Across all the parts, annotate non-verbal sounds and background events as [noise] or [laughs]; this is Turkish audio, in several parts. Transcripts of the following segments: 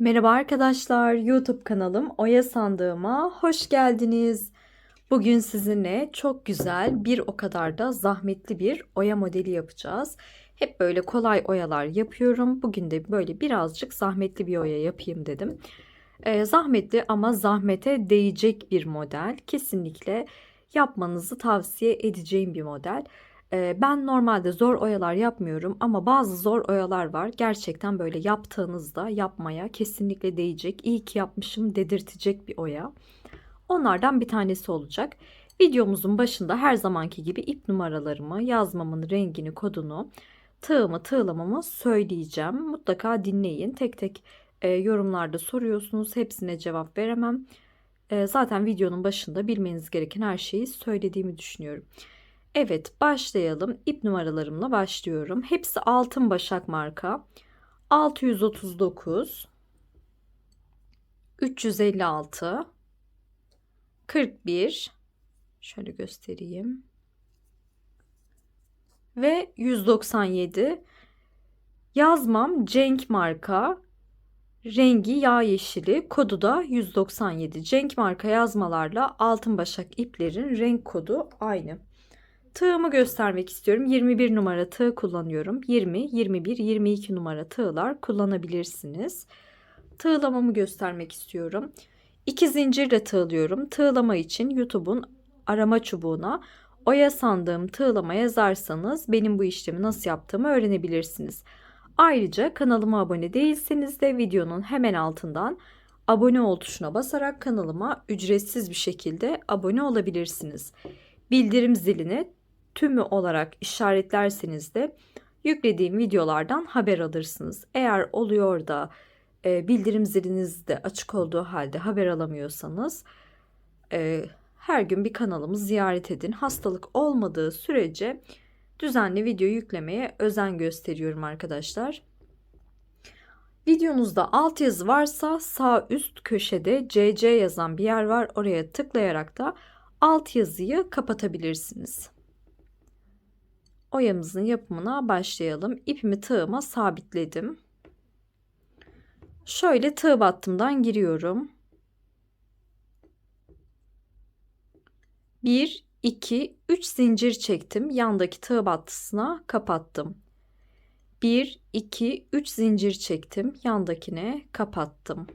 Merhaba arkadaşlar, YouTube kanalım Oya Sandığıma hoş geldiniz. Bugün sizinle çok güzel bir o kadar da zahmetli bir oya modeli yapacağız. Hep böyle kolay oyalar yapıyorum. Bugün de böyle birazcık zahmetli bir oya yapayım dedim. Ee, zahmetli ama zahmete değecek bir model. Kesinlikle yapmanızı tavsiye edeceğim bir model. Ben normalde zor oyalar yapmıyorum ama bazı zor oyalar var. Gerçekten böyle yaptığınızda yapmaya kesinlikle değecek, iyi ki yapmışım dedirtecek bir oya. Onlardan bir tanesi olacak. Videomuzun başında her zamanki gibi ip numaralarımı, yazmamın rengini, kodunu, tığımı, tığlamamı söyleyeceğim. Mutlaka dinleyin. Tek tek e, yorumlarda soruyorsunuz. Hepsine cevap veremem. E, zaten videonun başında bilmeniz gereken her şeyi söylediğimi düşünüyorum. Evet başlayalım. İp numaralarımla başlıyorum. Hepsi altın başak marka. 639 356 41 şöyle göstereyim. Ve 197 yazmam Cenk marka rengi yağ yeşili kodu da 197 Cenk marka yazmalarla altın başak iplerin renk kodu aynı. Tığımı göstermek istiyorum. 21 numara tığ kullanıyorum. 20, 21, 22 numara tığlar kullanabilirsiniz. Tığlamamı göstermek istiyorum. 2 zincirle tığlıyorum. Tığlama için YouTube'un arama çubuğuna oya sandığım tığlama yazarsanız benim bu işlemi nasıl yaptığımı öğrenebilirsiniz. Ayrıca kanalıma abone değilseniz de videonun hemen altından abone ol tuşuna basarak kanalıma ücretsiz bir şekilde abone olabilirsiniz. Bildirim zilini tümü olarak işaretlerseniz de yüklediğim videolardan haber alırsınız. Eğer oluyor da e, bildirim ziliniz de açık olduğu halde haber alamıyorsanız e, her gün bir kanalımı ziyaret edin. Hastalık olmadığı sürece düzenli video yüklemeye özen gösteriyorum arkadaşlar. Videonuzda altyazı varsa sağ üst köşede CC yazan bir yer var. Oraya tıklayarak da alt yazıyı kapatabilirsiniz. Oyamızın yapımına başlayalım. İpimi tığıma sabitledim. Şöyle tığ battımdan giriyorum. 1 2 3 zincir çektim. Yandaki tığ battısına kapattım. 1 2 3 zincir çektim. Yandakine kapattım.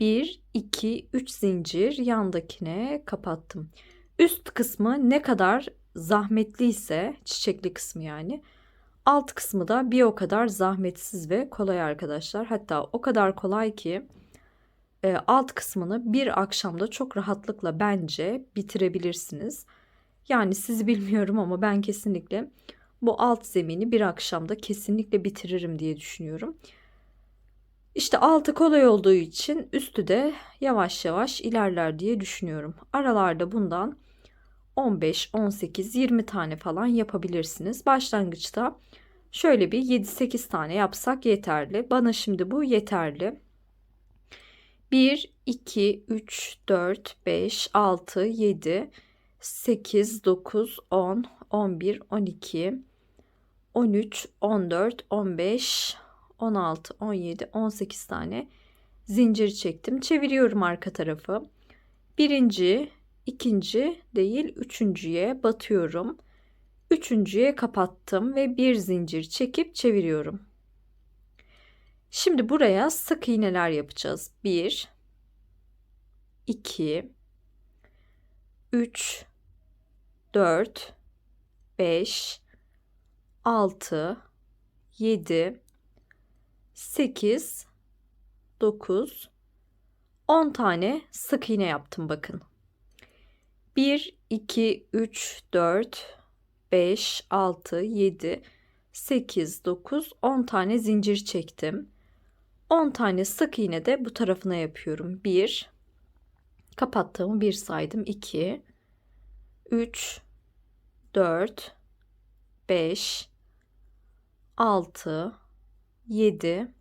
1 2 3 zincir yandakine kapattım. Üst kısmı ne kadar zahmetliyse çiçekli kısmı yani alt kısmı da bir o kadar zahmetsiz ve kolay arkadaşlar. Hatta o kadar kolay ki e, alt kısmını bir akşamda çok rahatlıkla bence bitirebilirsiniz. Yani sizi bilmiyorum ama ben kesinlikle bu alt zemini bir akşamda kesinlikle bitiririm diye düşünüyorum. İşte altı kolay olduğu için üstü de yavaş yavaş ilerler diye düşünüyorum. Aralarda bundan 15, 18, 20 tane falan yapabilirsiniz. Başlangıçta şöyle bir 7-8 tane yapsak yeterli. Bana şimdi bu yeterli. 1, 2, 3, 4, 5, 6, 7, 8, 9, 10, 11, 12, 13, 14, 15, 16, 17, 18 tane zincir çektim. Çeviriyorum arka tarafı. Birinci, ikinci değil üçüncüye batıyorum. Üçüncüye kapattım ve bir zincir çekip çeviriyorum. Şimdi buraya sık iğneler yapacağız. 1 2 3 4 5 6 7 8 9 10 tane sık iğne yaptım bakın. 1, 2, 3, 4, 5, 6, 7, 8, 9, 10 tane zincir çektim. 10 tane sık iğne de bu tarafına yapıyorum. 1, kapattığımı 1 saydım. 2, 3, 4, 5, 6, 7,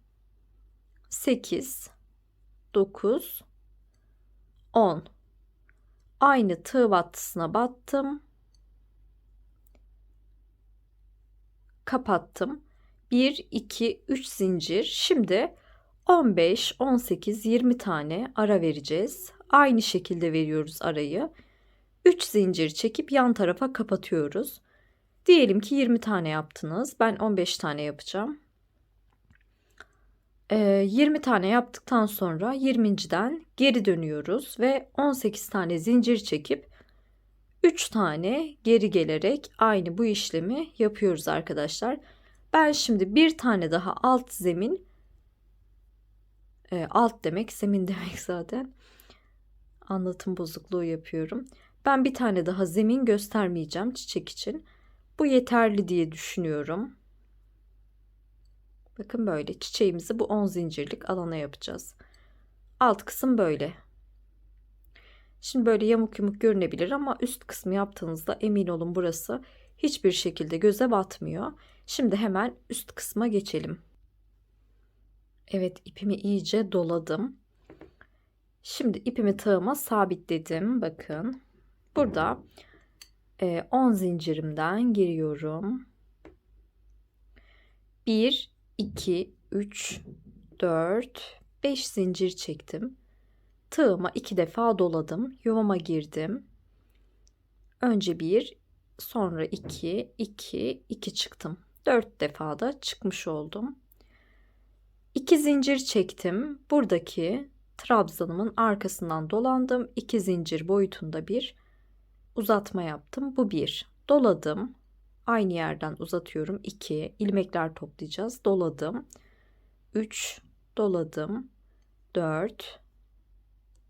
8, 9, 10 aynı tığ battısına battım. Kapattım. 1 2 3 zincir. Şimdi 15, 18, 20 tane ara vereceğiz. Aynı şekilde veriyoruz arayı. 3 zincir çekip yan tarafa kapatıyoruz. Diyelim ki 20 tane yaptınız. Ben 15 tane yapacağım. Ee, 20 tane yaptıktan sonra 20.den geri dönüyoruz ve 18 tane zincir çekip 3 tane geri gelerek aynı bu işlemi yapıyoruz arkadaşlar. Ben şimdi bir tane daha alt zemin e, alt demek zemin [laughs] demek zaten anlatım bozukluğu yapıyorum. Ben bir tane daha zemin göstermeyeceğim çiçek için. Bu yeterli diye düşünüyorum. Bakın böyle çiçeğimizi bu 10 zincirlik alana yapacağız. Alt kısım böyle. Şimdi böyle yamuk yumuk görünebilir ama üst kısmı yaptığınızda emin olun burası hiçbir şekilde göze batmıyor. Şimdi hemen üst kısma geçelim. Evet ipimi iyice doladım. Şimdi ipimi tığıma sabitledim. Bakın burada 10 e, zincirimden giriyorum. 1, 2, 3, 4, 5 zincir çektim. Tığıma iki defa doladım. Yuvama girdim. Önce bir, sonra iki, iki, iki çıktım. Dört defa da çıkmış oldum. İki zincir çektim. Buradaki trabzanımın arkasından dolandım. İki zincir boyutunda bir uzatma yaptım. Bu bir. Doladım. Aynı yerden uzatıyorum. 2 ilmekler toplayacağız. Doladım. 3 doladım. 4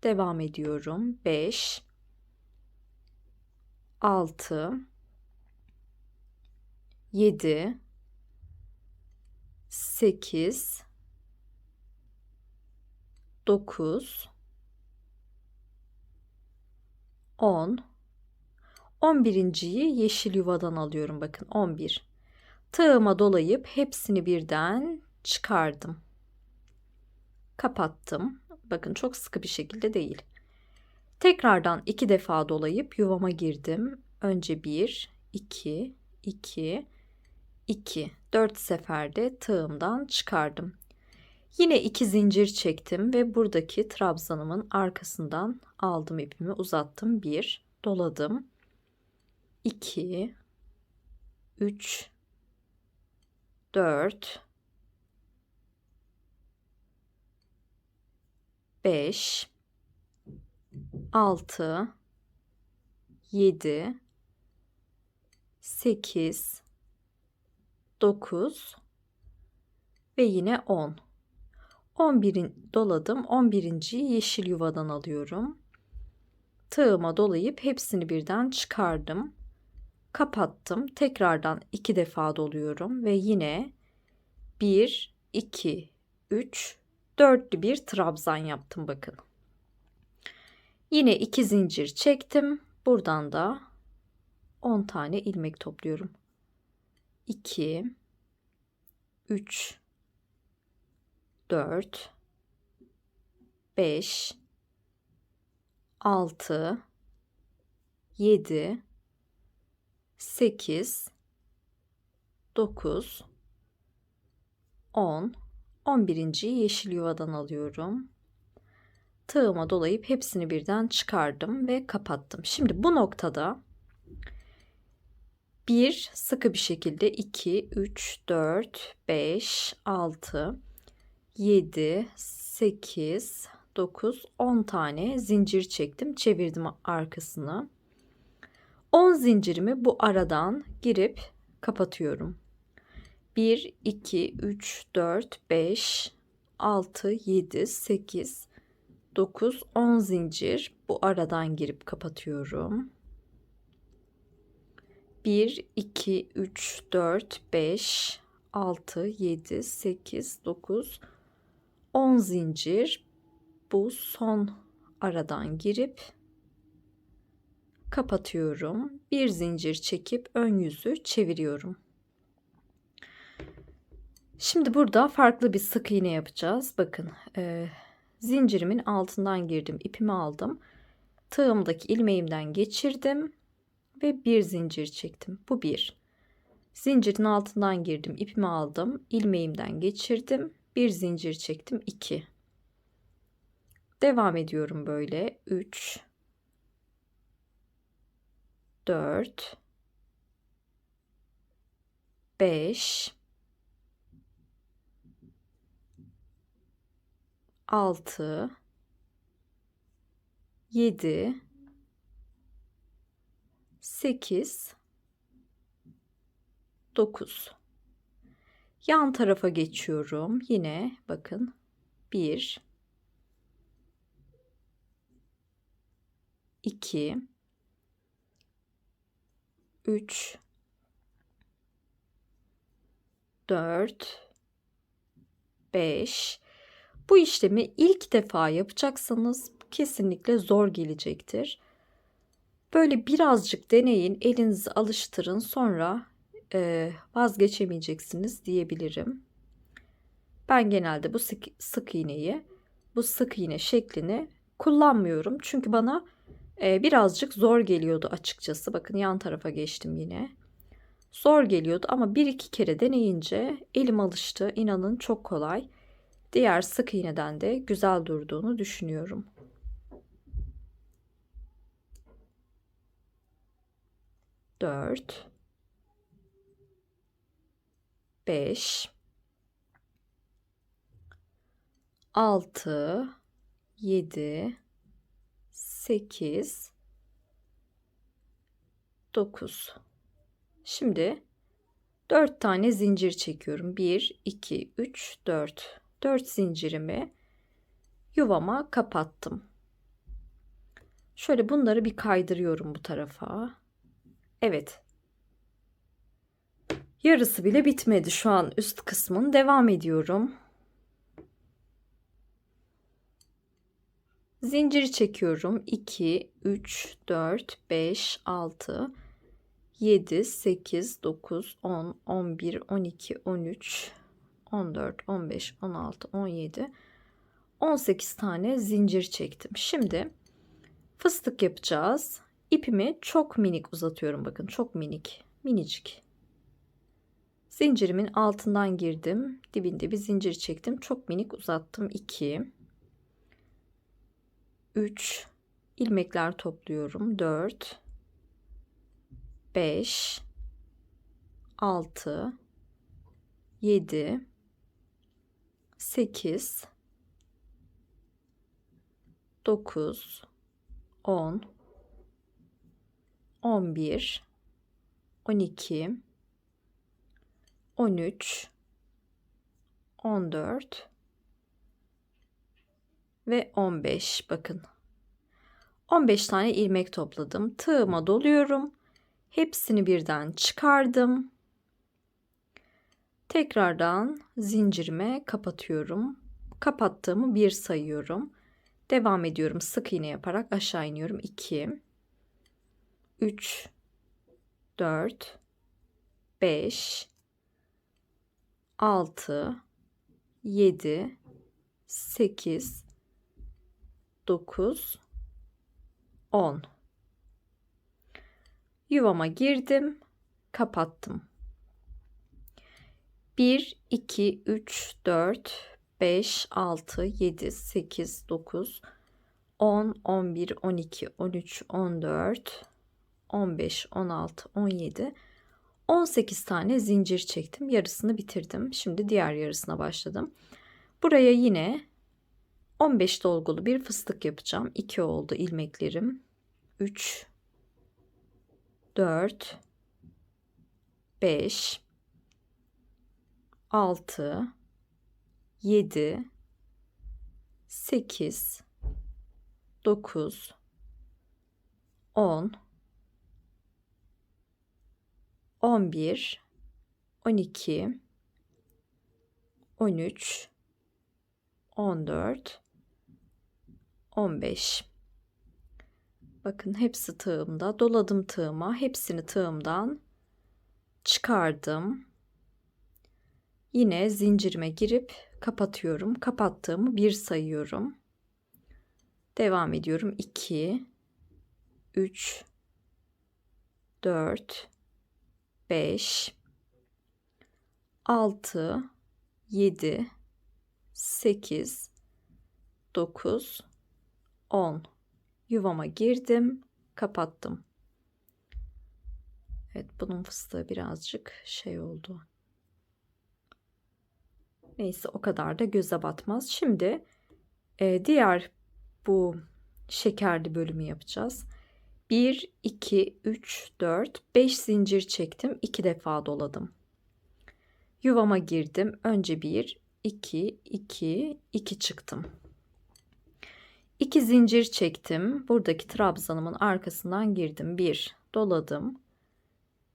devam ediyorum. 5 6 7 8 9 10 11.yi yeşil yuvadan alıyorum bakın 11. Tığıma dolayıp hepsini birden çıkardım. Kapattım. Bakın çok sıkı bir şekilde değil. Tekrardan iki defa dolayıp yuvama girdim. Önce 1, 2, 2, 2. 4 seferde tığımdan çıkardım. Yine iki zincir çektim ve buradaki trabzanımın arkasından aldım ipimi uzattım. 1, doladım. 2 3 4 5 6 7 8 9 ve yine 10. 11'in doladım. 11.yi yeşil yuvadan alıyorum. Tığıma dolayıp hepsini birden çıkardım kapattım. Tekrardan iki defa doluyorum ve yine 1, 2, 3, dörtlü bir trabzan yaptım bakın. Yine iki zincir çektim. Buradan da 10 tane ilmek topluyorum. 2 3 4 5 6 7 8 9 10 11. yeşil yuvadan alıyorum. Tığıma dolayıp hepsini birden çıkardım ve kapattım. Şimdi bu noktada bir sıkı bir şekilde 2 3 4 5 6 7 8 9 10 tane zincir çektim. Çevirdim arkasını. 10 zincirimi bu aradan girip kapatıyorum. 1, 2, 3, 4, 5, 6, 7, 8, 9, 10 zincir bu aradan girip kapatıyorum. 1, 2, 3, 4, 5, 6, 7, 8, 9, 10 zincir bu son aradan girip kapatıyorum. Bir zincir çekip ön yüzü çeviriyorum. Şimdi burada farklı bir sık iğne yapacağız. Bakın e, zincirimin altından girdim. ipimi aldım. Tığımdaki ilmeğimden geçirdim. Ve bir zincir çektim. Bu bir. Zincirin altından girdim. ipimi aldım. ilmeğimden geçirdim. Bir zincir çektim. 2. Devam ediyorum böyle. 3 4 5 6 7 8 9 yan tarafa geçiyorum. Yine bakın 1 2 3 4 5 bu işlemi ilk defa yapacaksanız kesinlikle zor gelecektir. Böyle birazcık deneyin, elinizi alıştırın, sonra e, vazgeçemeyeceksiniz diyebilirim. Ben genelde bu sık, sık iğneyi, bu sık iğne şeklini kullanmıyorum. Çünkü bana e, birazcık zor geliyordu açıkçası. Bakın yan tarafa geçtim yine. Zor geliyordu ama bir iki kere deneyince elim alıştı. İnanın çok kolay. Diğer sık iğneden de güzel durduğunu düşünüyorum. Dört. Beş. Altı. Yedi. Sekiz. Dokuz. Şimdi 4 tane zincir çekiyorum. 1, 2, 3, 4. 4 zincirimi yuvama kapattım. Şöyle bunları bir kaydırıyorum bu tarafa. Evet. Yarısı bile bitmedi şu an üst kısmın. Devam ediyorum. Zincir çekiyorum. 2, 3, 4, 5, 6, 7, 8, 9, 10, 11, 12, 13, 14, 15, 16, 17, 18 tane zincir çektim. Şimdi fıstık yapacağız. İpimi çok minik uzatıyorum. Bakın çok minik. Minicik. Zincirimin altından girdim. Dibinde bir zincir çektim. Çok minik uzattım. 2 3 ilmekler topluyorum. 4 5 6 7 8 9 10 11 12 13 14 ve 15 bakın 15 tane ilmek topladım tığıma doluyorum hepsini birden çıkardım Tekrardan zincirime kapatıyorum. Kapattığımı bir sayıyorum. Devam ediyorum sık iğne yaparak aşağı iniyorum. 2 3 4 5 6 7 8 9 10 Yuvama girdim, kapattım. 1, 2, 3, 4, 5, 6, 7, 8, 9, 10, 11, 12, 13, 14, 15, 16, 17, 18 tane zincir çektim. Yarısını bitirdim. Şimdi diğer yarısına başladım. Buraya yine 15 dolgulu bir fıstık yapacağım. 2 oldu ilmeklerim. 3 4 5 6 7 8 9 10 11 12 13 14 15 Bakın hepsi tığımda. Doladım tığıma. Hepsini tığımdan çıkardım. Yine zincirime girip kapatıyorum. Kapattığımı bir sayıyorum. Devam ediyorum. 2 3 4 5 6 7 8 9 10 yuvama girdim kapattım. Evet bunun fıstığı birazcık şey oldu. Neyse o kadar da göze batmaz. Şimdi e, diğer bu şekerli bölümü yapacağız. 1 2 3 4 5 zincir çektim 2 defa doladım. Yuvama girdim önce 1 2 2 2 çıktım 2 zincir çektim. Buradaki trabzanımın arkasından girdim. 1 doladım.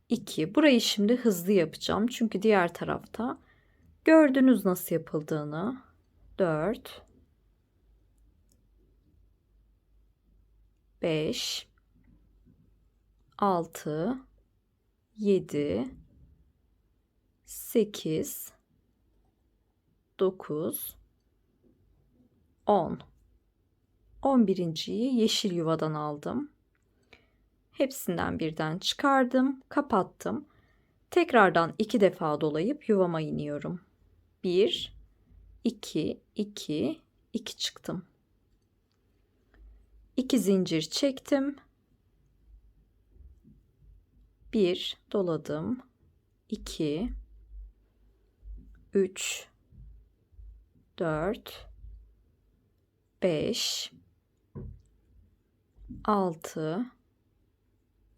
2 burayı şimdi hızlı yapacağım. Çünkü diğer tarafta gördünüz nasıl yapıldığını. 4 5 6 7 8 9 10 11.yi yeşil yuvadan aldım. Hepsinden birden çıkardım, kapattım. Tekrardan iki defa dolayıp yuvama iniyorum. 1 2 2 2 çıktım. 2 zincir çektim. 1 doladım. 2 3 4 5 6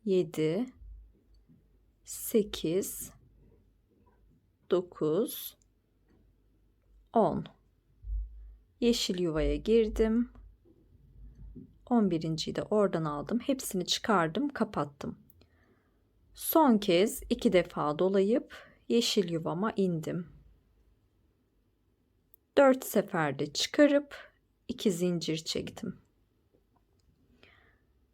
7 8 9 10 Yeşil yuvaya girdim. 11.yi de oradan aldım. Hepsini çıkardım, kapattım. Son kez iki defa dolayıp yeşil yuvama indim. 4 seferde çıkarıp 2 zincir çektim.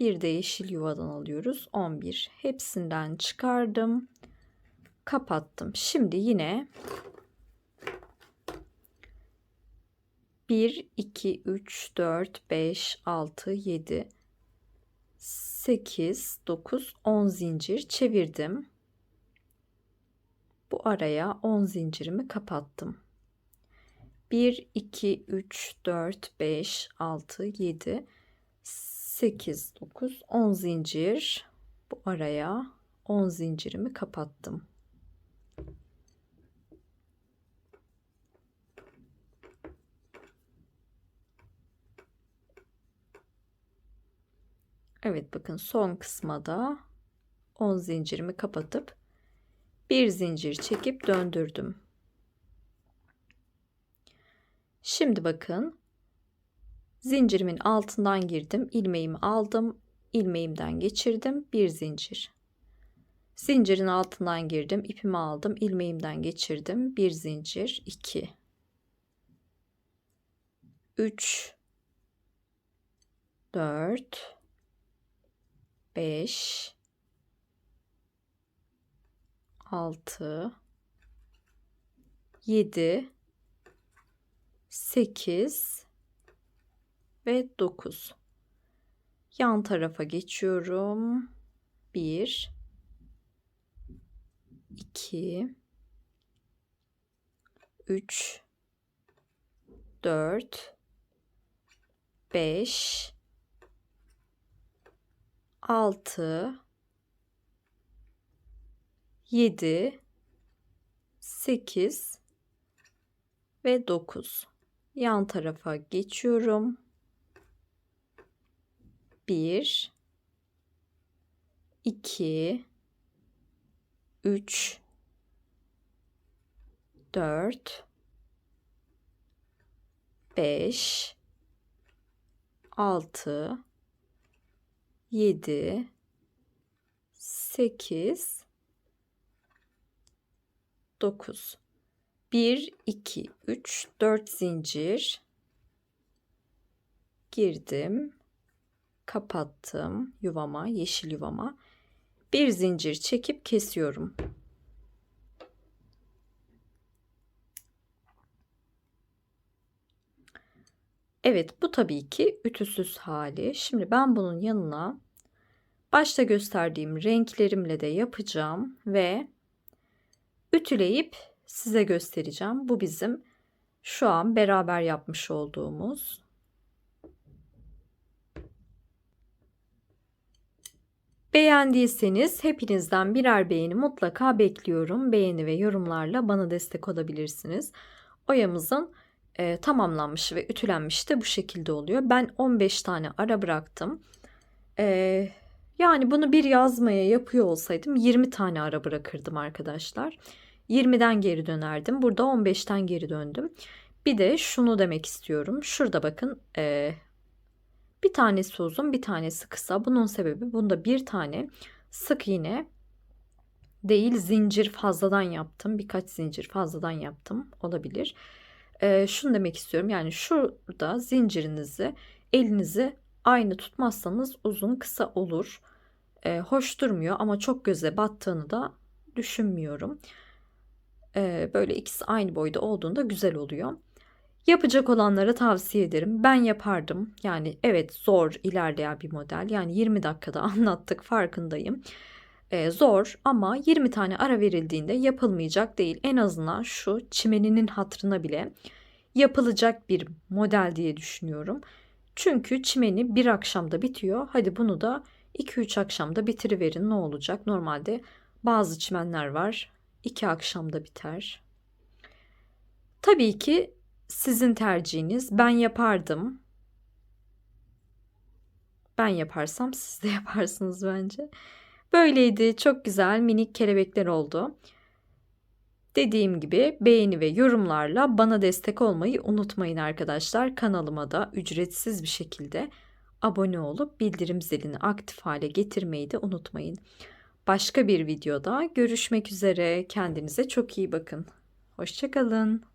bir de yeşil yuvadan alıyoruz. 11. Hepsinden çıkardım. Kapattım. Şimdi yine 1, 2, 3, 4, 5, 6, 7, 8, 9, 10 zincir çevirdim. Bu araya 10 zincirimi kapattım. 1, 2, 3, 4, 5, 6, 7, 8 9 10 zincir bu araya 10 zincirimi kapattım. Evet bakın son kısma da 10 zincirimi kapatıp bir zincir çekip döndürdüm. Şimdi bakın Zincirimin altından girdim. ilmeğimi aldım. ilmeğimden geçirdim. Bir zincir. Zincirin altından girdim. ipimi aldım. ilmeğimden geçirdim. Bir zincir. 2 3 4 5 6 7 8 ve 9. Yan tarafa geçiyorum. 1 2 3 4 5 6 7 8 ve 9 yan tarafa geçiyorum 1 2 3 4 5 6 7 8 9 1 2 3 4 zincir girdim. Kapattım yuvama, yeşil yuvama. Bir zincir çekip kesiyorum. Evet, bu tabii ki ütüsüz hali. Şimdi ben bunun yanına başta gösterdiğim renklerimle de yapacağım ve ütüleyip size göstereceğim. Bu bizim şu an beraber yapmış olduğumuz Beğendiyseniz hepinizden birer beğeni mutlaka bekliyorum. Beğeni ve yorumlarla bana destek olabilirsiniz. Oyamızın e, tamamlanmış ve ütülenmiş de bu şekilde oluyor. Ben 15 tane ara bıraktım. E, yani bunu bir yazmaya yapıyor olsaydım 20 tane ara bırakırdım arkadaşlar. 20'den geri dönerdim. Burada 15'ten geri döndüm. Bir de şunu demek istiyorum. Şurada bakın e, bir tanesi uzun bir tanesi kısa. Bunun sebebi bunda bir tane sık iğne değil zincir fazladan yaptım. Birkaç zincir fazladan yaptım olabilir. Ee, şunu demek istiyorum yani şurada zincirinizi elinizi aynı tutmazsanız uzun kısa olur. Ee, hoş durmuyor ama çok göze battığını da düşünmüyorum. Ee, böyle ikisi aynı boyda olduğunda güzel oluyor. Yapacak olanlara tavsiye ederim. Ben yapardım. Yani evet zor ilerleyen bir model. Yani 20 dakikada [laughs] anlattık farkındayım. Ee, zor ama 20 tane ara verildiğinde yapılmayacak değil. En azından şu çimeninin hatrına bile yapılacak bir model diye düşünüyorum. Çünkü çimeni bir akşamda bitiyor. Hadi bunu da 2-3 akşamda bitiriverin ne olacak? Normalde bazı çimenler var. 2 akşamda biter. Tabii ki sizin tercihiniz. Ben yapardım. Ben yaparsam siz de [laughs] yaparsınız bence. Böyleydi. Çok güzel minik kelebekler oldu. Dediğim gibi beğeni ve yorumlarla bana destek olmayı unutmayın arkadaşlar. Kanalıma da ücretsiz bir şekilde abone olup bildirim zilini aktif hale getirmeyi de unutmayın. Başka bir videoda görüşmek üzere. Kendinize çok iyi bakın. Hoşçakalın.